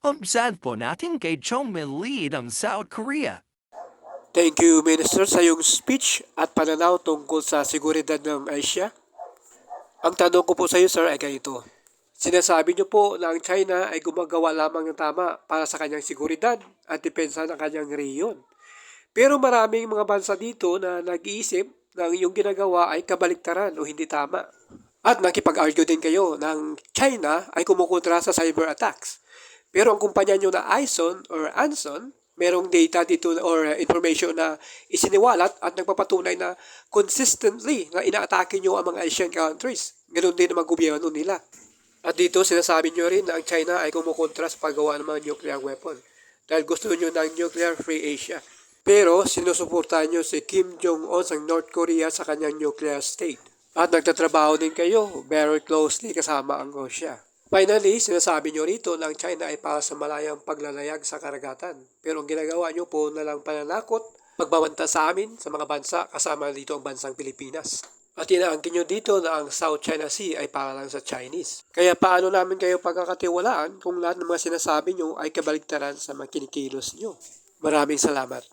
Observe po natin kay Chong Lee ng South Korea. Thank you, Minister, sa iyong speech at pananaw tungkol sa seguridad ng Asia. Ang tanong ko po sa iyo, sir, ay ganito. Sinasabi niyo po na ang China ay gumagawa lamang ng tama para sa kanyang seguridad at depensa ng kanyang rehiyon. Pero maraming mga bansa dito na nag-iisip na ang iyong ginagawa ay kabaliktaran o hindi tama. At nakipag-argue din kayo ng China ay kumukontra sa cyber attacks. Pero ang kumpanya nyo na Ison or Anson, merong data dito or uh, information na isiniwalat at nagpapatunay na consistently na inaatake nyo ang mga Asian countries. Ganun din ang gobyerno nila. At dito sinasabi nyo rin na ang China ay kumukontra sa paggawa ng mga nuclear weapon dahil gusto nyo ng nuclear-free Asia. Pero sinusuportahan nyo si Kim Jong-un ng North Korea sa kanyang nuclear state. At nagtatrabaho din kayo very closely kasama ang Russia. Finally, sinasabi nyo rito na ang China ay para sa malayang paglalayag sa karagatan. Pero ang ginagawa nyo po na lang pananakot, pagbabanta sa amin sa mga bansa kasama dito ang bansang Pilipinas. At inaangkin nyo dito na ang South China Sea ay para lang sa Chinese. Kaya paano namin kayo pagkakatiwalaan kung lahat ng mga sinasabi nyo ay kabaligtaran sa mga kinikilos nyo? Maraming salamat.